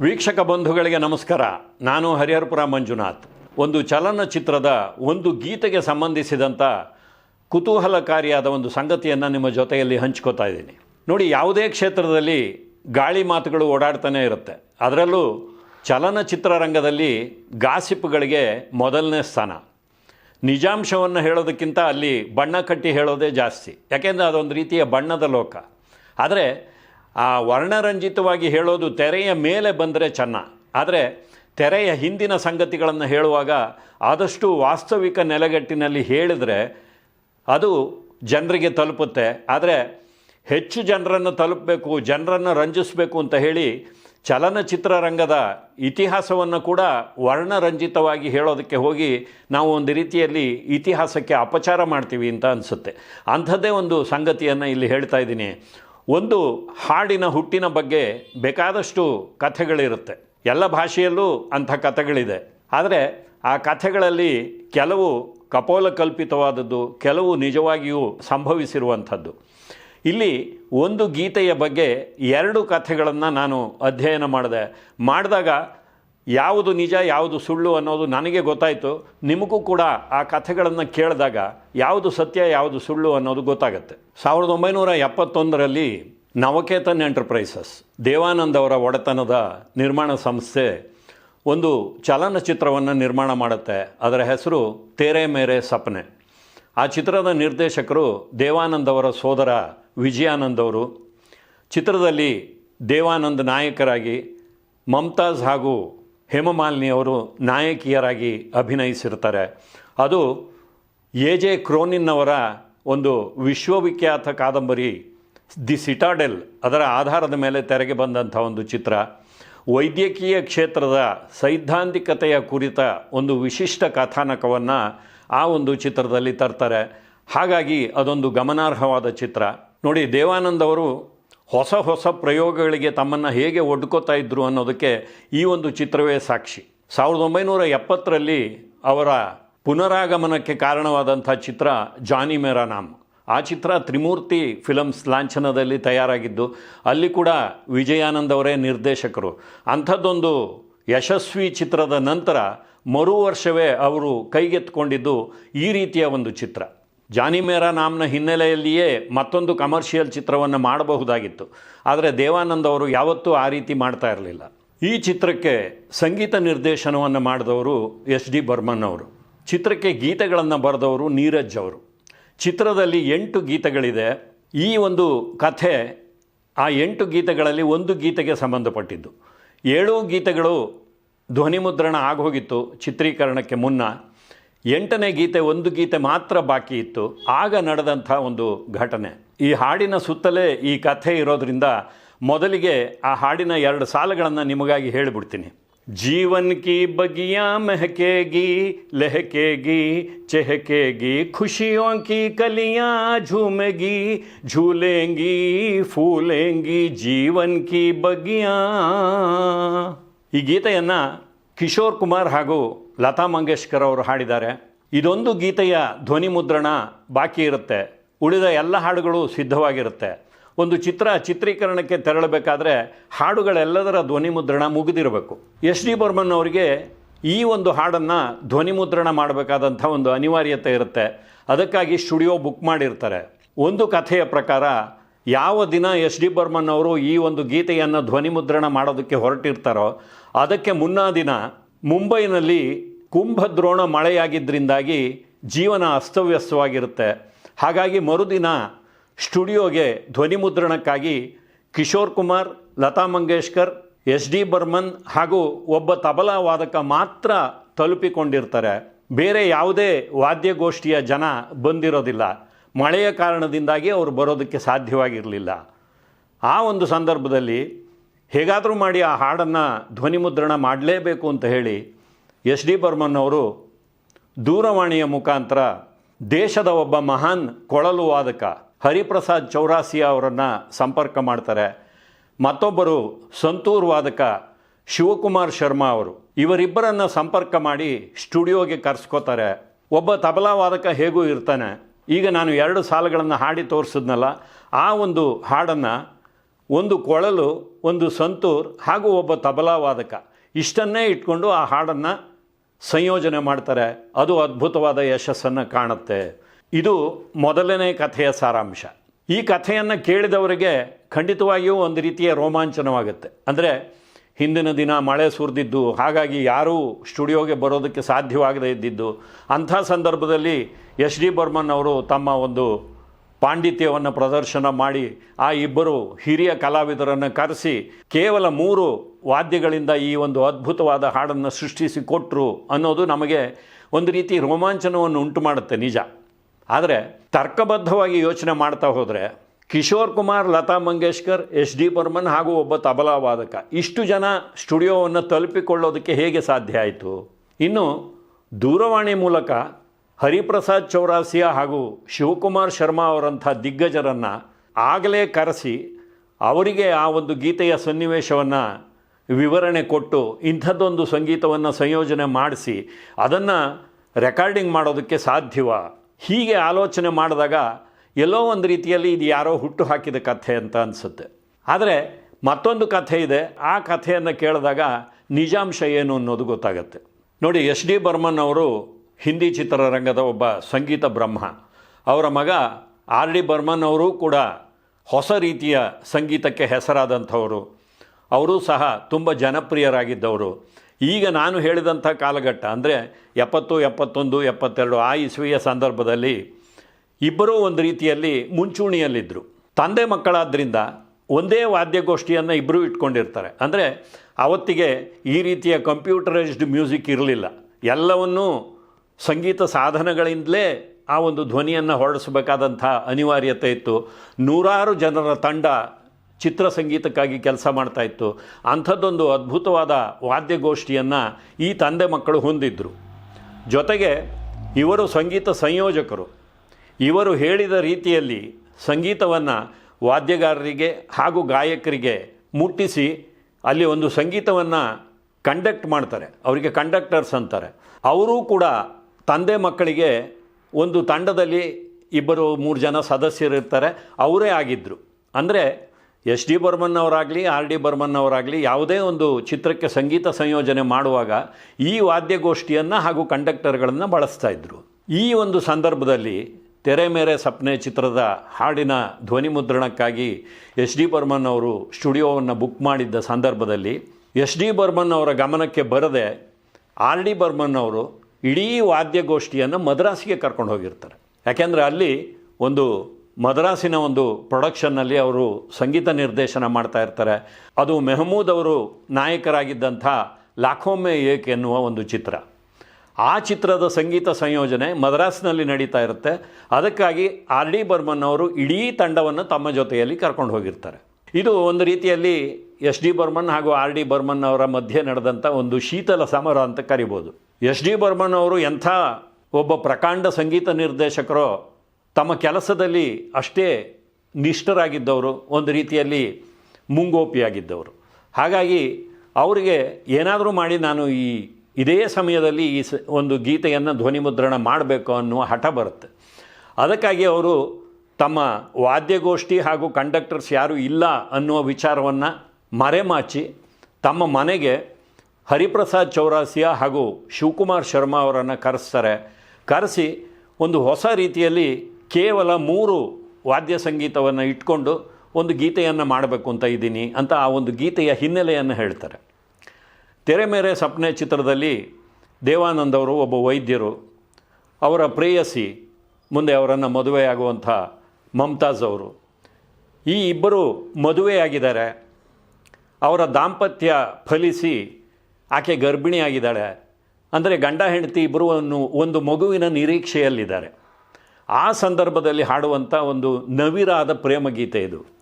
ವೀಕ್ಷಕ ಬಂಧುಗಳಿಗೆ ನಮಸ್ಕಾರ. ನಾನು ಹರಿಹರಪುರ ಮಂಜುನಾಥ್. ಒಂದು ಚಲನಚಿತ್ರದ ಒಂದು ಗೀತೆಗೆ ಸಂಬಂಧಿಸಿದಂಥ ಕುತೂಹಲಕಾರಿಯಾದ ಒಂದು ಸಂಗತಿಯನ್ನು ನಿಮ್ಮ ಜೊತೆಯಲ್ಲಿ ಹಂಚ್ಕೋತಾ ಇದ್ದೀನಿ. ನೋಡಿ, ಯಾವುದೇ ಕ್ಷೇತ್ರದಲ್ಲಿ ಗಾಳಿ ಮಾತುಗಳು ಓಡಾಡ್ತಾನೆ ಇರುತ್ತೆ. ಅದರಲ್ಲೂ ಚಲನಚಿತ್ರ ರಂಗದಲ್ಲಿ ಗಾಸಿಪ್ಗಳಿಗೆ ಮೊದಲನೇ ಸ್ಥಾನ. ನಿಜಾಂಶವನ್ನು ಹೇಳೋದಕ್ಕಿಂತ ಅಲ್ಲಿ ಬಣ್ಣ ಕಟ್ಟಿ ಹೇಳೋದೇ ಜಾಸ್ತಿ. ಯಾಕೆಂದರೆ ಅದೊಂದು ರೀತಿಯ ಬಣ್ಣದ ಲೋಕ. ಆದರೆ ಆ ವರ್ಣರಂಜಿತವಾಗಿ ಹೇಳೋದು ತೆರೆಯ ಮೇಲೆ ಬಂದರೆ ಚೆನ್ನ. ಆದರೆ ತೆರೆಯ ಹಿಂದಿನ ಸಂಗತಿಗಳನ್ನು ಹೇಳುವಾಗ ಆದಷ್ಟು ವಾಸ್ತವಿಕ ನೆಲೆಗಟ್ಟಿನಲ್ಲಿ ಹೇಳಿದರೆ ಅದು ಜನರಿಗೆ ತಲುಪುತ್ತೆ. ಆದರೆ ಹೆಚ್ಚು ಜನರನ್ನು ತಲುಪಬೇಕು, ಜನರನ್ನು ರಂಜಿಸಬೇಕು ಅಂತ ಹೇಳಿ ಚಲನಚಿತ್ರರಂಗದ ಇತಿಹಾಸವನ್ನು ಕೂಡ ವರ್ಣರಂಜಿತವಾಗಿ ಹೇಳೋದಕ್ಕೆ ಹೋಗಿ ನಾವು ಒಂದು ರೀತಿಯಲ್ಲಿ ಇತಿಹಾಸಕ್ಕೆ ಅಪಚಾರ ಮಾಡ್ತೀವಿ ಅಂತ ಅನಿಸುತ್ತೆ. ಅಂಥದ್ದೇ ಒಂದು ಸಂಗತಿಯನ್ನು ಇಲ್ಲಿ ಹೇಳ್ತಾ ಇದ್ದೀನಿ. ಒಂದು ಹಾಡಿನ ಹುಟ್ಟಿನ ಬಗ್ಗೆ ಬೇಕಾದಷ್ಟು ಕಥೆಗಳಿರುತ್ತೆ. ಎಲ್ಲ ಭಾಷೆಯಲ್ಲೂ ಅಂಥ ಕಥೆಗಳಿದೆ. ಆದರೆ ಆ ಕಥೆಗಳಲ್ಲಿ ಕೆಲವು ಕಪೋಲ ಕಲ್ಪಿತವಾದದ್ದು ಕೆಲವು ನಿಜವಾಗಿಯೂ ಸಂಭವಿಸಿರುವಂಥದ್ದು. ಇಲ್ಲಿ ಒಂದು ಗೀತೆಯ ಬಗ್ಗೆ ಎರಡು ಕಥೆಗಳನ್ನು ನಾನು ಅಧ್ಯಯನ ಮಾಡಿದೆ. ಮಾಡಿದಾಗ ಯಾವುದು ನಿಜ, ಯಾವುದು ಸುಳ್ಳು ಅನ್ನೋದು ನನಗೆ ಗೊತ್ತಾಯಿತು. ನಿಮಗೂ ಕೂಡ ಆ ಕಥೆಗಳನ್ನು ಕೇಳಿದಾಗ ಯಾವುದು ಸತ್ಯ, ಯಾವುದು ಸುಳ್ಳು ಅನ್ನೋದು ಗೊತ್ತಾಗುತ್ತೆ. ಸಾವಿರದ ಒಂಬೈನೂರ ಎಪ್ಪತ್ತೊಂದರಲ್ಲಿ ನವಕೇತನ್ ಎಂಟರ್ಪ್ರೈಸಸ್, ದೇವಾನಂದ್ ಅವರ ಒಡೆತನದ ನಿರ್ಮಾಣ ಸಂಸ್ಥೆ ಒಂದು ಚಲನಚಿತ್ರವನ್ನು ನಿರ್ಮಾಣ ಮಾಡುತ್ತೆ. ಅದರ ಹೆಸರು ತೇರೆ ಮೇರೆ ಸಪ್ನೆ. ಆ ಚಿತ್ರದ ನಿರ್ದೇಶಕರು ದೇವಾನಂದ್ ಅವರ ಸೋದರ ವಿಜಯಾನಂದ್ ಅವರು. ಚಿತ್ರದಲ್ಲಿ ದೇವಾನಂದ್ ನಾಯಕರಾಗಿ, ಮಮತಾಜ್ ಹಾಗೂ ಹೇಮಮಾಲಿನಿ ಅವರು ನಾಯಕಿಯರಾಗಿ ಅಭಿನಯಿಸಿರ್ತಾರೆ ಅದು ಎ ಜೆ ಕ್ರೋನಿನ್ ಅವರ ಒಂದು ವಿಶ್ವವಿಖ್ಯಾತ ಕಾದಂಬರಿ, ದಿ ಸಿಟಾಡೆಲ್, ಅದರ ಆಧಾರದ ಮೇಲೆ ತೆರೆಗೆ ಬಂದಂಥ ಒಂದು ಚಿತ್ರ. ವೈದ್ಯಕೀಯ ಕ್ಷೇತ್ರದ ಸೈದ್ಧಾಂತಿಕತೆಯ ಕುರಿತ ಒಂದು ವಿಶಿಷ್ಟ ಕಥಾನಕವನ್ನು ಆ ಒಂದು ಚಿತ್ರದಲ್ಲಿ ತರ್ತಾರೆ. ಹಾಗಾಗಿ ಅದೊಂದು ಗಮನಾರ್ಹವಾದ ಚಿತ್ರ. ನೋಡಿ ದೇವಾನಂದ್ ಅವರು ಹೊಸ ಹೊಸ ಪ್ರಯೋಗಗಳಿಗೆ ತಮ್ಮನ್ನು ಹೇಗೆ ಒಡ್ಕೋತಾ ಇದ್ದರು ಅನ್ನೋದಕ್ಕೆ ಈ ಒಂದು ಚಿತ್ರವೇ ಸಾಕ್ಷಿ. ಸಾವಿರದ ಒಂಬೈನೂರ ಎಪ್ಪತ್ತರಲ್ಲಿ ಅವರ ಪುನರಾಗಮನಕ್ಕೆ ಕಾರಣವಾದಂಥ ಚಿತ್ರ ಜಾನಿ ಮೇರಾ ನಾಮ್. ಆ ಚಿತ್ರ ತ್ರಿಮೂರ್ತಿ ಫಿಲಮ್ಸ್ ಲಾಂಛನದಲ್ಲಿ ತಯಾರಾಗಿದ್ದು, ಅಲ್ಲಿ ಕೂಡ ವಿಜಯಾನಂದ್ ಅವರೇ ನಿರ್ದೇಶಕರು. ಅಂಥದ್ದೊಂದು ಯಶಸ್ವಿ ಚಿತ್ರದ ನಂತರ ಮರು ವರ್ಷವೇ ಅವರು ಕೈಗೆತ್ತಿಕೊಂಡಿದ್ದು ಈ ರೀತಿಯ ಒಂದು ಚಿತ್ರ. ಜಾನಿ ಮೇರಾ ನಾಮ್ನ ಹಿನ್ನೆಲೆಯಲ್ಲಿಯೇ ಮತ್ತೊಂದು ಕಮರ್ಷಿಯಲ್ ಚಿತ್ರವನ್ನು ಮಾಡಬಹುದಾಗಿತ್ತು. ಆದರೆ ದೇವಾನಂದ್ ಅವರು ಯಾವತ್ತೂ ಆ ರೀತಿ ಮಾಡ್ತಾ ಇರಲಿಲ್ಲ. ಈ ಚಿತ್ರಕ್ಕೆ ಸಂಗೀತ ನಿರ್ದೇಶನವನ್ನು ಮಾಡಿದವರು ಎಸ್ ಡಿ ಬರ್ಮನ್ ಅವರು. ಚಿತ್ರಕ್ಕೆ ಗೀತೆಗಳನ್ನು ಬರೆದವರು ನೀರಜ್ ಅವರು. ಚಿತ್ರದಲ್ಲಿ ಎಂಟು ಗೀತೆಗಳಿದೆ. ಈ ಒಂದು ಕಥೆ ಆ ಎಂಟು ಗೀತೆಗಳಲ್ಲಿ ಒಂದು ಗೀತೆಗೆ ಸಂಬಂಧಪಟ್ಟಿದ್ದು. ಏಳು ಗೀತೆಗಳು ಧ್ವನಿಮುದ್ರಣ ಆಗೋಗಿತ್ತು ಚಿತ್ರೀಕರಣಕ್ಕೆ ಮುನ್ನ. ಎಂಟನೇ ಗೀತೆ, ಒಂದು ಗೀತೆ ಮಾತ್ರ ಬಾಕಿ ಇತ್ತು. ಆಗ ನಡೆದಂಥ ಒಂದು ಘಟನೆ. ಈ ಹಾಡಿನ ಸುತ್ತಲೇ ಈ ಕಥೆ ಇರೋದರಿಂದ ಮೊದಲಿಗೆ ಆ ಹಾಡಿನ ಎರಡು ಸಾಲುಗಳನ್ನು ನಿಮಗಾಗಿ ಹೇಳಿಬಿಡ್ತೀನಿ. ಜೀವನ್ಕಿ ಬಗಿಯ ಮೆಹಕೇಗಿ, ಲೆಹಕೇಗಿ, ಚೆಹಕೇಗಿ ಖುಷಿಯೋಂಕಿ ಕಲಿಯಾ ಝೂಮೆಗಿ, ಝೂಲೇಂಗಿ, ಫೂಲೇಂಗಿ ಜೀವನ್ಕಿ ಬಗಿಯ. ಈ ಗೀತೆಯನ್ನು ಕಿಶೋರ್ ಕುಮಾರ್ ಹಾಗೂ ಲತಾ ಮಂಗೇಶ್ಕರ್ ಅವರು ಹಾಡಿದ್ದಾರೆ. ಇದೊಂದು ಗೀತೆಯ ಧ್ವನಿ ಮುದ್ರಣ ಬಾಕಿ ಇರುತ್ತೆ. ಉಳಿದ ಎಲ್ಲ ಹಾಡುಗಳು ಸಿದ್ಧವಾಗಿರುತ್ತೆ. ಒಂದು ಚಿತ್ರ ಚಿತ್ರೀಕರಣಕ್ಕೆ ತೆರಳಬೇಕಾದ್ರೆ ಹಾಡುಗಳೆಲ್ಲದರ ಧ್ವನಿ ಮುದ್ರಣ ಮುಗಿದಿರಬೇಕು. ಎಸ್ ಡಿ ಬರ್ಮನ್ ಅವರಿಗೆ ಈ ಒಂದು ಹಾಡನ್ನು ಧ್ವನಿ ಮುದ್ರಣ ಮಾಡಬೇಕಾದಂಥ ಒಂದು ಅನಿವಾರ್ಯತೆ ಇರುತ್ತೆ. ಅದಕ್ಕಾಗಿ ಸ್ಟುಡಿಯೋ ಬುಕ್ ಮಾಡಿರ್ತಾರೆ. ಒಂದು ಕಥೆಯ ಪ್ರಕಾರ ಯಾವ ದಿನ ಎಸ್ ಡಿ ಬರ್ಮನ್ ಅವರು ಈ ಒಂದು ಗೀತೆಯನ್ನು ಧ್ವನಿ ಮುದ್ರಣ ಮಾಡೋದಕ್ಕೆ ಹೊರಟಿರ್ತಾರೋ ಅದಕ್ಕೆ ಮುನ್ನಾ ದಿನ ಮುಂಬೈನಲ್ಲಿ ಕುಂಭದ್ರೋಣ ಮಳೆಯಾಗಿದ್ದರಿಂದಾಗಿ ಜೀವನ ಅಸ್ತವ್ಯಸ್ತವಾಗಿರುತ್ತೆ. ಹಾಗಾಗಿ ಮರುದಿನ ಸ್ಟುಡಿಯೋಗೆ ಧ್ವನಿ ಮುದ್ರಣಕ್ಕಾಗಿ ಕಿಶೋರ್ ಕುಮಾರ್, ಲತಾ ಮಂಗೇಶ್ಕರ್ ಎಸ್ ಡಿ ಬರ್ಮನ್ ಹಾಗೂ ಒಬ್ಬ ತಬಲಾ ವಾದಕ ಮಾತ್ರ ತಲುಪಿಕೊಂಡಿರ್ತಾರೆ. ಬೇರೆ ಯಾವುದೇ ವಾದ್ಯಗೋಷ್ಠಿಯ ಜನ ಬಂದಿರೋದಿಲ್ಲ. ಮಳೆಯ ಕಾರಣದಿಂದಾಗಿ ಅವರು ಬರೋದಕ್ಕೆ ಸಾಧ್ಯವಾಗಿರಲಿಲ್ಲ. ಆ ಒಂದು ಸಂದರ್ಭದಲ್ಲಿ ಹೇಗಾದರೂ ಮಾಡಿ ಆ ಹಾಡನ್ನು ಧ್ವನಿ ಮುದ್ರಣ ಮಾಡಲೇಬೇಕು ಅಂತ ಹೇಳಿ ಎಸ್ ಡಿ ಬರ್ಮನ್ ಅವರು ದೂರವಾಣಿಯ ಮುಖಾಂತರ ದೇಶದ ಒಬ್ಬ ಮಹಾನ್ ಕೊಳಲು ವಾದಕ ಹರಿಪ್ರಸಾದ್ ಚೌರಾಸಿಯಾ ಅವರನ್ನು ಸಂಪರ್ಕ ಮಾಡ್ತಾರೆ. ಮತ್ತೊಬ್ಬರು ಸಂತೂರ್ ವಾದಕ ಶಿವಕುಮಾರ್ ಶರ್ಮಾ ಅವರು. ಇವರಿಬ್ಬರನ್ನು ಸಂಪರ್ಕ ಮಾಡಿ ಸ್ಟುಡಿಯೋಗೆ ಕರೆಸ್ಕೋತಾರೆ. ಒಬ್ಬ ತಬಲಾ ವಾದಕ ಹೇಗೂ ಇರ್ತಾನೆ. ಈಗ ನಾನು ಎರಡು ಸಾಲುಗಳನ್ನು ಹಾಡಿ ತೋರಿಸಿದ್ನಲ್ಲ, ಆ ಒಂದು ಹಾಡನ್ನು ಒಂದು ಕೊಳಲು, ಒಂದು ಸಂತೂರ್ ಹಾಗೂ ಒಬ್ಬ ತಬಲಾ ವಾದಕ ಇಷ್ಟನ್ನೇ ಇಟ್ಕೊಂಡು ಆ ಹಾಡನ್ನು ಸಂಯೋಜನೆ ಮಾಡ್ತಾರೆ. ಅದು ಅದ್ಭುತವಾದ ಯಶಸ್ಸನ್ನು ಕಾಣುತ್ತೆ. ಇದು ಮೊದಲನೇ ಕಥೆಯ ಸಾರಾಂಶ. ಈ ಕಥೆಯನ್ನು ಕೇಳಿದವರಿಗೆ ಖಂಡಿತವಾಗಿಯೂ ಒಂದು ರೀತಿಯ ರೋಮಾಂಚನವಾಗುತ್ತೆ. ಅಂದರೆ ಹಿಂದಿನ ದಿನ ಮಳೆ ಸುರಿದಿದ್ದು, ಹಾಗಾಗಿ ಯಾರೂ ಸ್ಟುಡಿಯೋಗೆ ಬರೋದಕ್ಕೆ ಸಾಧ್ಯವಾಗದೇ ಇದ್ದಿದ್ದು, ಅಂಥ ಸಂದರ್ಭದಲ್ಲಿ ಎಸ್ ಡಿ ಬರ್ಮನ್ ಅವರು ತಮ್ಮ ಒಂದು ಪಾಂಡಿತ್ಯವನ್ನು ಪ್ರದರ್ಶನ ಮಾಡಿ ಆ ಇಬ್ಬರು ಹಿರಿಯ ಕಲಾವಿದರನ್ನು ಕರೆಸಿ ಕೇವಲ ಮೂರು ವಾದ್ಯಗಳಿಂದ ಈ ಒಂದು ಅದ್ಭುತವಾದ ಹಾಡನ್ನು ಸೃಷ್ಟಿಸಿ ಕೊಟ್ಟರು ಅನ್ನೋದು ನಮಗೆ ಒಂದು ರೀತಿ ರೋಮಾಂಚನವನ್ನು ಉಂಟು ಮಾಡುತ್ತೆ, ನಿಜ. ಆದರೆ ತರ್ಕಬದ್ಧವಾಗಿ ಯೋಚನೆ ಮಾಡ್ತಾ ಹೋದರೆ ಕಿಶೋರ್ ಕುಮಾರ್, ಲತಾ ಮಂಗೇಶ್ಕರ್, ಎಸ್ ಡಿ ಬರ್ಮನ್ ಹಾಗೂ ಒಬ್ಬ ತಬಲಾ ವಾದಕ, ಇಷ್ಟು ಜನ ಸ್ಟುಡಿಯೋವನ್ನು ತಲುಪಿಕೊಳ್ಳೋದಕ್ಕೆ ಹೇಗೆ ಸಾಧ್ಯ ಆಯಿತು? ಇನ್ನು ದೂರವಾಣಿ ಮೂಲಕ ಹರಿಪ್ರಸಾದ್ ಚೌರಾಸಿಯ ಹಾಗೂ ಶಿವಕುಮಾರ್ ಶರ್ಮಾ ಅವರಂಥ ದಿಗ್ಗಜರನ್ನು ಆಗಲೇ ಕರೆಸಿ ಅವರಿಗೆ ಆ ಒಂದು ಗೀತೆಯ ಸನ್ನಿವೇಶವನ್ನು ವಿವರಣೆ ಕೊಟ್ಟು ಇಂಥದ್ದೊಂದು ಸಂಗೀತವನ್ನು ಸಂಯೋಜನೆ ಮಾಡಿಸಿ ಅದನ್ನು ರೆಕಾರ್ಡಿಂಗ್ ಮಾಡೋದಕ್ಕೆ ಸಾಧ್ಯವ. ಹೀಗೆ ಆಲೋಚನೆ ಮಾಡಿದಾಗ ಎಲ್ಲೋ ಒಂದು ರೀತಿಯಲ್ಲಿ ಇದು ಯಾರೋ ಹುಟ್ಟು ಹಾಕಿದ ಕಥೆ ಅಂತ ಅನಿಸುತ್ತೆ. ಆದರೆ ಮತ್ತೊಂದು ಕಥೆ ಇದೆ. ಆ ಕಥೆಯನ್ನು ಕೇಳಿದಾಗ ನಿಜಾಂಶ ಏನು ಅನ್ನೋದು ಗೊತ್ತಾಗುತ್ತೆ. ನೋಡಿ ಎಸ್ ಡಿ ಬರ್ಮನ್ ಅವರು ಹಿಂದಿ ಚಿತ್ರರಂಗದ ಒಬ್ಬ ಸಂಗೀತ ಬ್ರಹ್ಮ. ಅವರ ಮಗ ಆರ್ ಡಿ ಬರ್ಮನ್ ಅವರು ಕೂಡ ಹೊಸ ರೀತಿಯ ಸಂಗೀತಕ್ಕೆ ಹೆಸರಾದಂಥವರು. ಅವರು ಸಹ ತುಂಬ ಜನಪ್ರಿಯರಾಗಿದ್ದವರು. ಈಗ ನಾನು ಹೇಳಿದಂಥ ಕಾಲಘಟ್ಟ ಅಂದರೆ ಎಪ್ಪತ್ತು, ಎಪ್ಪತ್ತೊಂದು, ಎಪ್ಪತ್ತೆರಡು ಆ ಇಸ್ವಿಯ ಸಂದರ್ಭದಲ್ಲಿ ಇಬ್ಬರೂ ಒಂದು ರೀತಿಯಲ್ಲಿ ಮುಂಚೂಣಿಯಲ್ಲಿದ್ದರು ತಂದೆ ಮಕ್ಕಳಾದ್ದರಿಂದ ಒಂದೇ ವಾದ್ಯಗೋಷ್ಠಿಯನ್ನು ಇಬ್ಬರೂ ಇಟ್ಕೊಂಡಿರ್ತಾರೆ. ಅಂದರೆ ಅವತ್ತಿಗೆ ಈ ರೀತಿಯ ಕಂಪ್ಯೂಟರೈಸ್ಡ್ ಮ್ಯೂಸಿಕ್ ಇರಲಿಲ್ಲ. ಎಲ್ಲವನ್ನೂ ಸಂಗೀತ ಸಾಧನಗಳಿಂದಲೇ ಆ ಒಂದು ಧ್ವನಿಯನ್ನು ಹೊರಡಿಸಬೇಕಾದಂಥ ಅನಿವಾರ್ಯತೆ ಇತ್ತು. ನೂರಾರು ಜನರ ತಂಡ ಚಿತ್ರ ಸಂಗೀತಕ್ಕಾಗಿ ಕೆಲಸ ಮಾಡ್ತಾ ಇತ್ತು. ಅಂಥದ್ದೊಂದು ಅದ್ಭುತವಾದ ವಾದ್ಯಗೋಷ್ಠಿಯನ್ನು ಈ ತಂದೆ ಮಕ್ಕಳು ಹೊಂದಿದ್ದರು ಜೊತೆಗೆ ಇವರು ಸಂಗೀತ ಸಂಯೋಜಕರು. ಇವರು ಹೇಳಿದ ರೀತಿಯಲ್ಲಿ ಸಂಗೀತವನ್ನು ವಾದ್ಯಗಾರರಿಗೆ ಹಾಗೂ ಗಾಯಕರಿಗೆ ಮುಟ್ಟಿಸಿ ಅಲ್ಲಿ ಒಂದು ಸಂಗೀತವನ್ನು ಕಂಡಕ್ಟ್ ಮಾಡ್ತಾರೆ. ಅವರಿಗೆ ಕಂಡಕ್ಟರ್ಸ್ ಅಂತಾರೆ. ಅವರೂ ಕೂಡ ತಂದೆ ಮಕ್ಕಳಿಗೆ ಒಂದು ತಂಡದಲ್ಲಿ ಇಬ್ಬರು ಮೂರು ಜನ ಸದಸ್ಯರಿರ್ತಾರೆ, ಅವರೇ ಆಗಿದ್ದರು ಅಂದರೆ ಎಸ್ ಡಿ ಬರ್ಮನ್ ಅವರಾಗಲಿ, ಆರ್ ಡಿ ಬರ್ಮನ್ ಅವರಾಗಲಿ ಯಾವುದೇ ಒಂದು ಚಿತ್ರಕ್ಕೆ ಸಂಗೀತ ಸಂಯೋಜನೆ ಮಾಡುವಾಗ ಈ ವಾದ್ಯಗೋಷ್ಠಿಯನ್ನು ಹಾಗೂ ಕಂಡಕ್ಟರ್ಗಳನ್ನು ಬಳಸ್ತಾ ಇದ್ದರು ಈ ಒಂದು ಸಂದರ್ಭದಲ್ಲಿ ತೆರೆ ಮೇರೆ ಸಪ್ನೆ ಚಿತ್ರದ ಹಾಡಿನ ಧ್ವನಿ ಮುದ್ರಣಕ್ಕಾಗಿ ಎಸ್ ಡಿ ಬರ್ಮನ್ ಅವರು ಸ್ಟುಡಿಯೋವನ್ನು ಬುಕ್ ಮಾಡಿದ್ದ ಸಂದರ್ಭದಲ್ಲಿ ಎಸ್ ಡಿ ಬರ್ಮನ್ ಅವರ ಗಮನಕ್ಕೆ ಬರದೆ ಆರ್ ಡಿ ಬರ್ಮನ್ ಅವರು ಇಡೀ ವಾದ್ಯಗೋಷ್ಠಿಯನ್ನು ಮದ್ರಾಸಿಗೆ ಕರ್ಕೊಂಡು ಹೋಗಿರ್ತಾರೆ. ಯಾಕೆಂದರೆ ಅಲ್ಲಿ ಒಂದು ಮದ್ರಾಸಿನ ಒಂದು ಪ್ರೊಡಕ್ಷನ್ನಲ್ಲಿ ಅವರು ಸಂಗೀತ ನಿರ್ದೇಶನ ಮಾಡ್ತಾ ಇರ್ತಾರೆ. ಅದು ಮೆಹಮೂದ್ ಅವರು ನಾಯಕರಾಗಿದ್ದಂಥ ಲಾಖೋಮೆ ಏಕ್ ಎನ್ನುವ ಒಂದು ಚಿತ್ರ. ಆ ಚಿತ್ರದ ಸಂಗೀತ ಸಂಯೋಜನೆ ಮದ್ರಾಸ್ನಲ್ಲಿ ನಡೀತಾ ಇರುತ್ತೆ. ಅದಕ್ಕಾಗಿ ಆರ್ ಡಿ ಬರ್ಮನ್ ಅವರು ಇಡೀ ತಂಡವನ್ನು ತಮ್ಮ ಜೊತೆಯಲ್ಲಿ ಕರ್ಕೊಂಡು ಹೋಗಿರ್ತಾರೆ. ಇದು ಒಂದು ರೀತಿಯಲ್ಲಿ ಎಸ್ ಡಿ ಬರ್ಮನ್ ಹಾಗೂ ಆರ್ ಡಿ ಬರ್ಮನ್ ಅವರ ಮಧ್ಯೆ ನಡೆದಂಥ ಒಂದು ಶೀತಲ ಸಮರ ಅಂತ ಕರಿಬೋದು. ಎಸ್ ಡಿ ಬರ್ಮನ್ ಅವರು ಎಂಥ ಒಬ್ಬ ಪ್ರಕಾಂಡ ಸಂಗೀತ ನಿರ್ದೇಶಕರು ತಮ್ಮ ಕೆಲಸದಲ್ಲಿ ಅಷ್ಟೇ ನಿಷ್ಠರಾಗಿದ್ದವರು, ಒಂದು ರೀತಿಯಲ್ಲಿ ಮುಂಗೋಪಿಯಾಗಿದ್ದವರು. ಹಾಗಾಗಿ ಅವರಿಗೆ ಏನಾದರೂ ಮಾಡಿ ನಾನು ಈ ಇದೇ ಸಮಯದಲ್ಲಿ ಈ ಸ ಒಂದು ಗೀತೆಯನ್ನು ಧ್ವನಿಮುದ್ರಣ ಮಾಡಬೇಕು ಅನ್ನುವ ಹಠ ಬರುತ್ತೆ. ಅದಕ್ಕಾಗಿ ಅವರು ತಮ್ಮ ವಾದ್ಯಗೋಷ್ಠಿ ಹಾಗೂ ಕಂಡಕ್ಟರ್ಸ್ ಯಾರೂ ಇಲ್ಲ ಅನ್ನುವ ವಿಚಾರವನ್ನು ಮರೆಮಾಚಿ ತಮ್ಮ ಮನೆಗೆ ಹರಿಪ್ರಸಾದ್ ಚೌರಾಸಿಯಾ ಹಾಗೂ ಶಿವಕುಮಾರ್ ಶರ್ಮಾ ಅವರನ್ನು ಕರೆಸ್ತಾರೆ. ಕರೆಸಿ ಒಂದು ಹೊಸ ರೀತಿಯಲ್ಲಿ ಕೇವಲ ಮೂರು ವಾದ್ಯ ಸಂಗೀತವನ್ನು ಇಟ್ಕೊಂಡು ಒಂದು ಗೀತೆಯನ್ನು ಮಾಡಬೇಕು ಅಂತ ಇದ್ದೀನಿ ಅಂತ ಆ ಒಂದು ಗೀತೆಯ ಹಿನ್ನೆಲೆಯನ್ನು ಹೇಳ್ತಾರೆ. ತೆರೆ ಮೇರೆ ಸಪ್ನೆ ಚಿತ್ರದಲ್ಲಿ ದೇವಾನಂದ್ ಅವರು ಒಬ್ಬ ವೈದ್ಯರು, ಅವರ ಪ್ರೇಯಸಿ, ಮುಂದೆ ಅವರನ್ನು ಮದುವೆಯಾಗುವಂಥ ಮಮತಾಜ್ ಅವರು. ಈ ಇಬ್ಬರು ಮದುವೆಯಾಗಿದ್ದಾರೆ. ಅವರ ದಾಂಪತ್ಯ ಫಲಿಸಿ ಆಕೆ ಗರ್ಭಿಣಿಯಾಗಿದ್ದಾಳೆ. ಅಂದರೆ ಗಂಡ ಹೆಂಡತಿ ಇಬ್ಬರು ಒಂದು ಮಗುವಿನ ನಿರೀಕ್ಷೆಯಲ್ಲಿದ್ದಾರೆ. ಆ ಸಂದರ್ಭದಲ್ಲಿ ಹಾಡುವಂಥ ಒಂದು ನವಿರಾದ ಪ್ರೇಮಗೀತೆ ಇದು.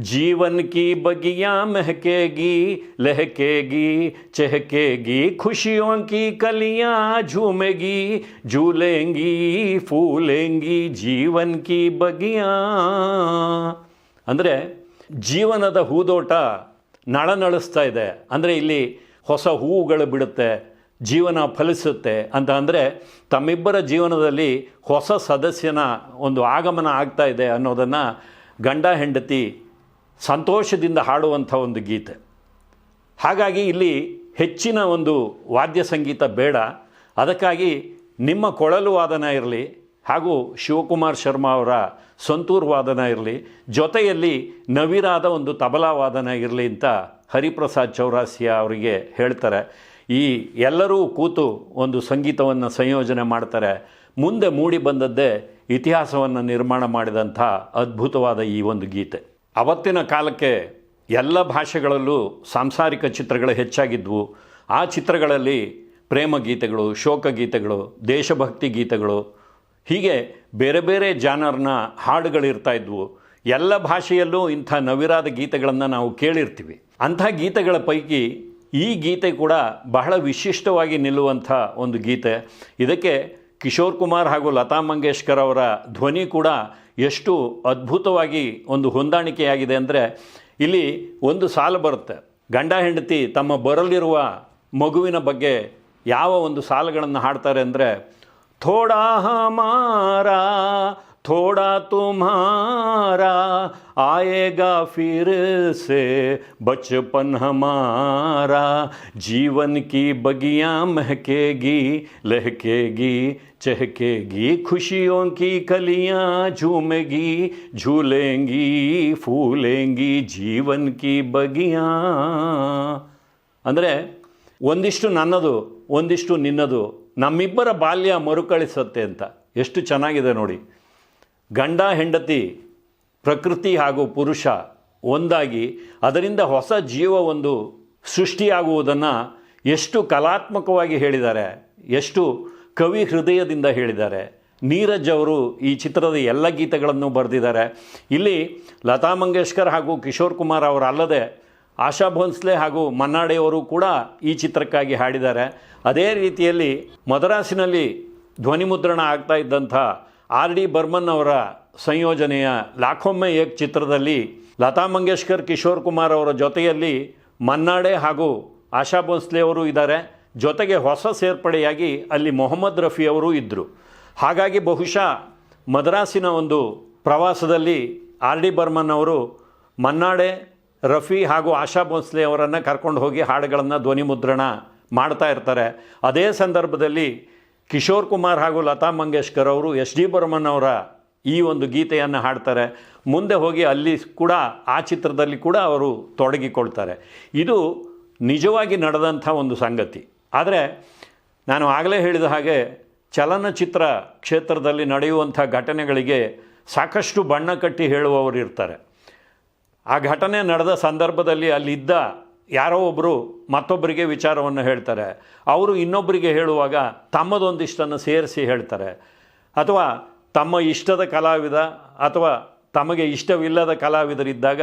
ಜೀವನ್ ಕಿ ಬಗಿಯ ಮೆಹಕೇಗಿ, ಲೆಹಕೇಗಿ, ಚೆಹಕೇಗಿ, ಖುಷಿಯೋ ಕಿ ಕಲಿಯಾ ಝೂಮೆಗಿ, ಝೂಲೆಂಗಿ, ಫೂಲೆಂಗಿ, ಜೀವನ್ ಕಿ ಬಗಿಯ. ಅಂದರೆ ಜೀವನದ ಹೂದೋಟ ನಳನಳಿಸ್ತಾ ಇದೆ. ಅಂದರೆ ಇಲ್ಲಿ ಹೊಸ ಹೂವುಗಳು ಬಿಡುತ್ತೆ, ಜೀವನ ಫಲಿಸುತ್ತೆ ಅಂತ ಅಂದರೆ ತಮ್ಮಿಬ್ಬರ ಜೀವನದಲ್ಲಿ ಹೊಸ ಸದಸ್ಯನ ಒಂದು ಆಗಮನ ಆಗ್ತಾ ಇದೆ ಅನ್ನೋದನ್ನು ಗಂಡ ಹೆಂಡತಿ ಸಂತೋಷದಿಂದ ಹಾಡುವಂಥ ಒಂದು ಗೀತೆ. ಹಾಗಾಗಿ ಇಲ್ಲಿ ಹೆಚ್ಚಿನ ಒಂದು ವಾದ್ಯ ಸಂಗೀತ ಬೇಡ. ಅದಕ್ಕಾಗಿ ನಿಮ್ಮ ಕೊಳಲು ವಾದನ ಇರಲಿ ಹಾಗೂ ಶಿವಕುಮಾರ್ ಶರ್ಮಾ ಅವರ ಸಂತೂರ್ ವಾದನ ಇರಲಿ, ಜೊತೆಯಲ್ಲಿ ನವಿರಾದ ಒಂದು ತಬಲಾ ವಾದನ ಇರಲಿ ಅಂತ ಹರಿಪ್ರಸಾದ್ ಚೌರಾಸಿಯ ಅವರಿಗೆ ಹೇಳ್ತಾರೆ, ಈ ಎಲ್ಲರೂ ಕೂತು ಒಂದು ಸಂಗೀತವನ್ನು ಸಂಯೋಜನೆ ಮಾಡ್ತಾರೆ, ಮುಂದೆ ಮೂಡಿ ಬಂದದ್ದೇ ಇತಿಹಾಸವನ್ನು ನಿರ್ಮಾಣ ಮಾಡಿದಂಥ ಅದ್ಭುತವಾದ ಈ ಒಂದು ಗೀತೆ. ಅವತ್ತಿನ ಕಾಲಕ್ಕೆ ಎಲ್ಲ ಭಾಷೆಗಳಲ್ಲೂ ಸಾಂಸಾರಿಕ ಚಿತ್ರಗಳು ಹೆಚ್ಚಾಗಿದ್ವು. ಆ ಚಿತ್ರಗಳಲ್ಲಿ ಪ್ರೇಮ ಗೀತೆಗಳು, ಶೋಕ ಗೀತೆಗಳು, ದೇಶಭಕ್ತಿ ಗೀತೆಗಳು, ಹೀಗೆ ಬೇರೆ ಬೇರೆ ಜಾನರ್ನ ಹಾಡುಗಳಿರ್ತಾ ಇದ್ವು. ಎಲ್ಲ ಭಾಷೆಯಲ್ಲೂ ಇಂಥ ನವಿರಾದ ಗೀತೆಗಳನ್ನು ನಾವು ಕೇಳಿರ್ತೀವಿ. ಅಂಥ ಗೀತೆಗಳ ಪೈಕಿ ಈ ಗೀತೆ ಕೂಡ ಬಹಳ ವಿಶಿಷ್ಟವಾಗಿ ನಿಲ್ಲುವಂಥ ಒಂದು ಗೀತೆ. ಇದಕ್ಕೆ ಕಿಶೋರ್ ಕುಮಾರ್ ಹಾಗೂ ಲತಾ ಮಂಗೇಶ್ಕರ್ ಅವರ ಧ್ವನಿ ಕೂಡ ಎಷ್ಟು ಅದ್ಭುತವಾಗಿ ಒಂದು ಹೊಂದಾಣಿಕೆಯಾಗಿದೆ ಅಂದರೆ ಇಲ್ಲಿ ಒಂದು ಸಾಲು ಬರುತ್ತೆ. ಗಂಡ ಹೆಂಡತಿ ತಮ್ಮ ಬರಲಿರುವ ಮಗುವಿನ ಬಗ್ಗೆ ಯಾವ ಒಂದು ಸಾಲುಗಳನ್ನು ಹಾಡ್ತಾರೆ ಅಂದರೆ, ಥೋಡಾ ಹಮಾರಾ ಥೋಡಾ ತುಮ್ಹಾರಾ ಆಯೇಗಾ ಫಿರ್ ಸೆ ಬಚಪನ್ ಹಮಾರಾ जीवन की बगियां महकेगी लहकेगी चहकेगी खुशियों की कलियां झूमेगी झूलेंगी फूलेंगी जीवन की बगियां ಅಂದರೆ ಒಂದಿಷ್ಟು ನನ್ನದು ಒಂದಿಷ್ಟು ನಿನ್ನದು ನಮ್ಮಿಬ್ಬರ ಬಾಲ್ಯ ಮರುಕಳಿಸುತ್ತೆ ಅಂತ ಎಷ್ಟು ಚೆನ್ನಾಗಿದೆ ನೋಡಿ ಗಂಡ, ಹೆಂಡತಿ, ಪ್ರಕೃತಿ ಹಾಗೂ ಪುರುಷ ಒಂದಾಗಿ ಅದರಿಂದ ಹೊಸ ಜೀವ ಒಂದು ಸೃಷ್ಟಿಯಾಗುವುದನ್ನು ಎಷ್ಟು ಕಲಾತ್ಮಕವಾಗಿ ಹೇಳಿದ್ದಾರೆ, ಎಷ್ಟು ಕವಿ ಹೃದಯದಿಂದ ಹೇಳಿದ್ದಾರೆ. ನೀರಜ್ ಅವರು ಈ ಚಿತ್ರದ ಎಲ್ಲ ಗೀತೆಗಳನ್ನು ಬರೆದಿದ್ದಾರೆ. ಇಲ್ಲಿ ಲತಾ ಮಂಗೇಶ್ಕರ್ ಹಾಗೂ ಕಿಶೋರ್ ಕುಮಾರ್ ಅವರಲ್ಲದೆ ಆಶಾ ಭೋನ್ಸ್ಲೆ ಹಾಗೂ ಮನ್ನಾಡೆಯವರು ಕೂಡ ಈ ಚಿತ್ರಕ್ಕಾಗಿ ಹಾಡಿದ್ದಾರೆ. ಅದೇ ರೀತಿಯಲ್ಲಿ ಮದರಾಸಿನಲ್ಲಿ ಧ್ವನಿಮುದ್ರಣ ಆಗ್ತಾ ಇದ್ದಂಥ ಆರ್ ಡಿ ಬರ್ಮನ್ ಅವರ ಸಂಯೋಜನೆಯ ಲಾಖೊಮ್ಮೆ ಏಕ್ ಚಿತ್ರದಲ್ಲಿ ಲತಾ ಮಂಗೇಶ್ಕರ್, ಕಿಶೋರ್ ಕುಮಾರ್ ಅವರ ಜೊತೆಯಲ್ಲಿ ಮನ್ನಾಡೆ ಹಾಗೂ ಆಶಾ ಭೋಸ್ಲೆ ಅವರು ಇದ್ದಾರೆ. ಜೊತೆಗೆ ಹೊಸ ಸೇರ್ಪಡೆಯಾಗಿ ಅಲ್ಲಿ ಮೊಹಮ್ಮದ್ ರಫಿ ಅವರು ಇದ್ದರು ಹಾಗಾಗಿ ಬಹುಶಃ ಮದ್ರಾಸಿನ ಒಂದು ಪ್ರವಾಸದಲ್ಲಿ ಆರ್ ಡಿ ಬರ್ಮನ್ ಅವರು ಮನ್ನಾಡೆ, ರಫಿ ಹಾಗೂ ಆಶಾ ಭೋಸ್ಲೆ ಅವರನ್ನು ಕರ್ಕೊಂಡು ಹೋಗಿ ಹಾಡುಗಳನ್ನು ಧ್ವನಿ ಮುದ್ರಣ ಮಾಡ್ತಾ ಇರ್ತಾರೆ. ಅದೇ ಸಂದರ್ಭದಲ್ಲಿ ಕಿಶೋರ್ ಕುಮಾರ್ ಹಾಗೂ ಲತಾ ಮಂಗೇಶ್ಕರ್ ಅವರು ಎಸ್ ಡಿ ಬರ್ಮನ್ ಅವರ ಈ ಒಂದು ಗೀತೆಯನ್ನು ಹಾಡ್ತಾರೆ. ಮುಂದೆ ಹೋಗಿ ಅಲ್ಲಿ ಕೂಡ, ಆ ಚಿತ್ರದಲ್ಲಿ ಕೂಡ ಅವರು ತೊಡಗಿಕೊಳ್ತಾರೆ. ಇದು ನಿಜವಾಗಿ ನಡೆದಂಥ ಒಂದು ಸಂಗತಿ. ಆದರೆ, ನಾನು ಆಗಲೇ ಹೇಳಿದ ಹಾಗೆ ಚಲನಚಿತ್ರ ಕ್ಷೇತ್ರದಲ್ಲಿ ನಡೆಯುವಂಥ ಘಟನೆಗಳಿಗೆ ಸಾಕಷ್ಟು ಬಣ್ಣ ಕಟ್ಟಿ ಹೇಳುವವರು ಇರ್ತಾರೆ. ಆ ಘಟನೆ ನಡೆದ ಸಂದರ್ಭದಲ್ಲಿ ಅಲ್ಲಿದ್ದ ಯಾರೋ ಒಬ್ಬರು ಮತ್ತೊಬ್ಬರಿಗೆ ವಿಚಾರವನ್ನು ಹೇಳ್ತಾರೆ. ಅವರು ಇನ್ನೊಬ್ಬರಿಗೆ ಹೇಳುವಾಗ ತಮ್ಮದೊಂದಿಷ್ಟನ್ನು ಸೇರಿಸಿ ಹೇಳ್ತಾರೆ. ಅಥವಾ ತಮ್ಮ ಇಷ್ಟದ ಕಲಾವಿದ ಅಥವಾ ತಮಗೆ ಇಷ್ಟವಿಲ್ಲದ ಕಲಾವಿದರಿದ್ದಾಗ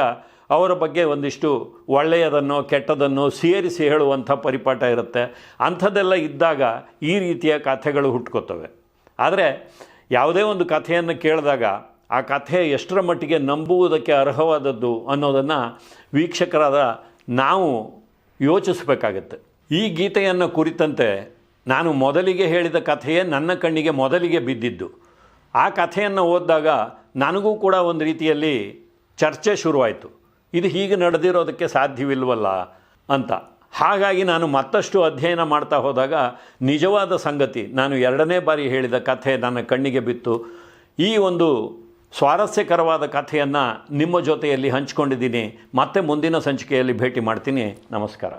ಅವರ ಬಗ್ಗೆ ಒಂದಿಷ್ಟು ಒಳ್ಳೆಯದನ್ನು ಕೆಟ್ಟದನ್ನು ಸೇರಿಸಿ ಹೇಳುವಂಥ ಪರಿಪಾಠ ಇರುತ್ತೆ. ಅಂಥದ್ದೆಲ್ಲ ಇದ್ದಾಗ ಈ ರೀತಿಯ ಕಥೆಗಳು ಹುಟ್ಕೋತವೆ. ಆದರೆ ಯಾವುದೇ ಒಂದು ಕಥೆಯನ್ನು ಕೇಳಿದಾಗ ಆ ಕಥೆ ಎಷ್ಟರ ಮಟ್ಟಿಗೆ ನಂಬುವುದಕ್ಕೆ ಅರ್ಹವಾದದ್ದು ಅನ್ನೋದನ್ನು ವೀಕ್ಷಕರಾದ ನಾವು ಯೋಚಿಸಬೇಕಾಗತ್ತೆ. ಈ ಗೀತೆಯನ್ನು ಕುರಿತಂತೆ ನಾನು ಮೊದಲಿಗೆ ಹೇಳಿದ ಕಥೆಯೇ ನನ್ನ ಕಣ್ಣಿಗೆ ಮೊದಲಿಗೆ ಬಿದ್ದಿದ್ದು. ಆ ಕಥೆಯನ್ನು ಓದಿದಾಗ ನನಗೂ ಕೂಡ ಒಂದು ರೀತಿಯಲ್ಲಿ ಚರ್ಚೆ ಶುರುವಾಯಿತು. ಇದು ಹೀಗೆ ನಡೆದಿರೋದಕ್ಕೆ ಸಾಧ್ಯವಿಲ್ವಲ್ಲ ಅಂತ. ಹಾಗಾಗಿ ನಾನು ಮತ್ತಷ್ಟು ಅಧ್ಯಯನ ಮಾಡ್ತಾ ಹೋದಾಗ ನಿಜವಾದ ಸಂಗತಿ, ನಾನು ಎರಡನೇ ಬಾರಿ ಹೇಳಿದ ಕಥೆ ನನ್ನ ಕಣ್ಣಿಗೆ ಬಿತ್ತು. ಈ ಒಂದು ಸ್ವಾರಸ್ಯಕರವಾದ ಕಥೆಯನ್ನು ನಿಮ್ಮ ಜೊತೆಯಲ್ಲಿ ಹಂಚಿಕೊಂಡಿದ್ದೀನಿ. ಮತ್ತೆ ಮುಂದಿನ ಸಂಚಿಕೆಯಲ್ಲಿ ಭೇಟಿ ಮಾಡ್ತೀನಿ. ನಮಸ್ಕಾರ.